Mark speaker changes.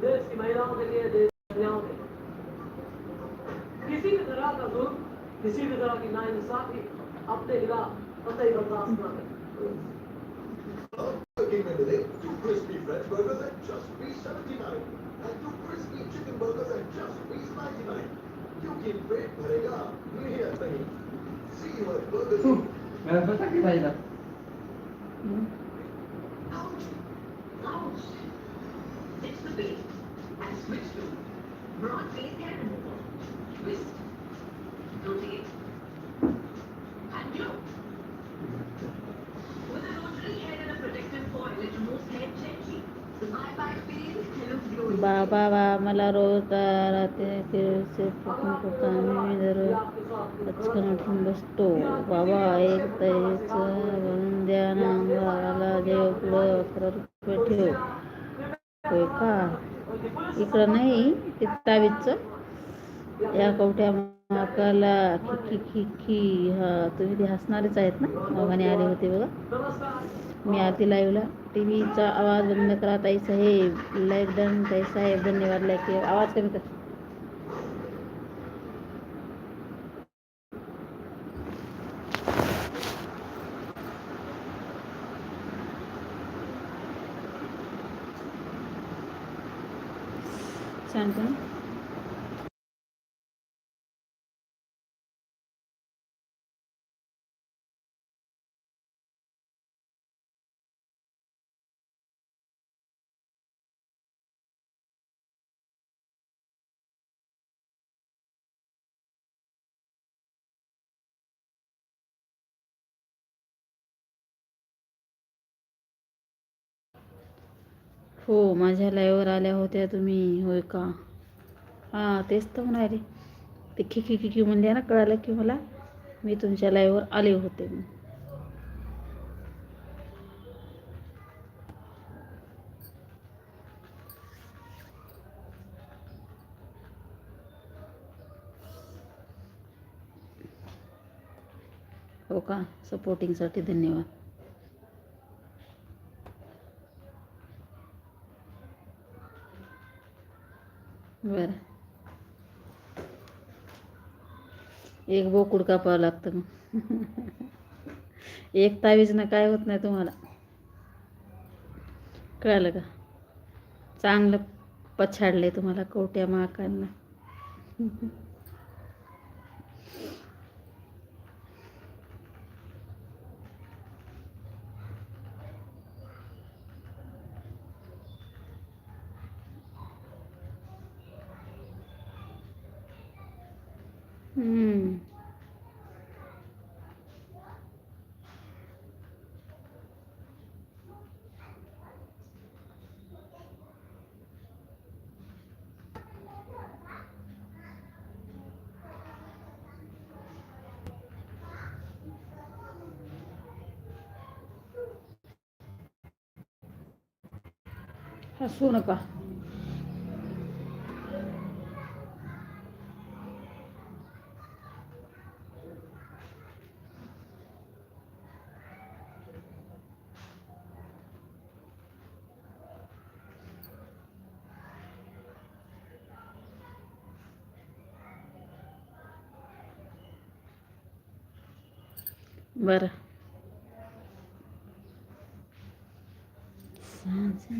Speaker 1: देश की महिलाओं के लिए देश की कन्याओं के किसी भी तरह का जुल्म किसी भी तरह की नाइंसाफी अपने गिरा अपने ही बर्दाश्त ना करें।
Speaker 2: पता Switch to broad base hair removal. Twist. Rotate. And glue. With a rotary head and a protective foil, it removes hair gently. The bye-bye feel hello glowing.
Speaker 3: बाबा बा मला रोज रात्री तिळचे फुकून मी दररोज पचकन उठून बसतो बाबा एक तरीच बनवून द्या ना अंगाला देव पुढं अकरा रुपये ठेव होय का इकडं नाही ते तावीजचं या कवट्या माकाला खी खी खी हा तुम्ही ते हसणारेच आहेत ना? मागाने आले होते बघा. मी आरती लाईव्हला. टी व्हीचा आवाज बंद करा ताई साहेब. लाईक डन ताई साहेब धन्यवाद लाईक आवाज कमी कर. सांगतो हो माझ्या लाईव्हवर आल्या होत्या तुम्ही. होय का? हां तेच तर म्हणाले. ते खिकी खी खी म्हणजे ना कळालं की मला. मी तुमच्या लाईव्हवर आले होते हो का? सपोर्टिंगसाठी धन्यवाद. बरं. एक बोकुड कापावं लागतं मग. एक तावीजनं काय होत नाही तुम्हाला? कळलं का? चांगलं पछाडलंय तुम्हाला कवट्या महाकांना 嗯。快说那个。बरं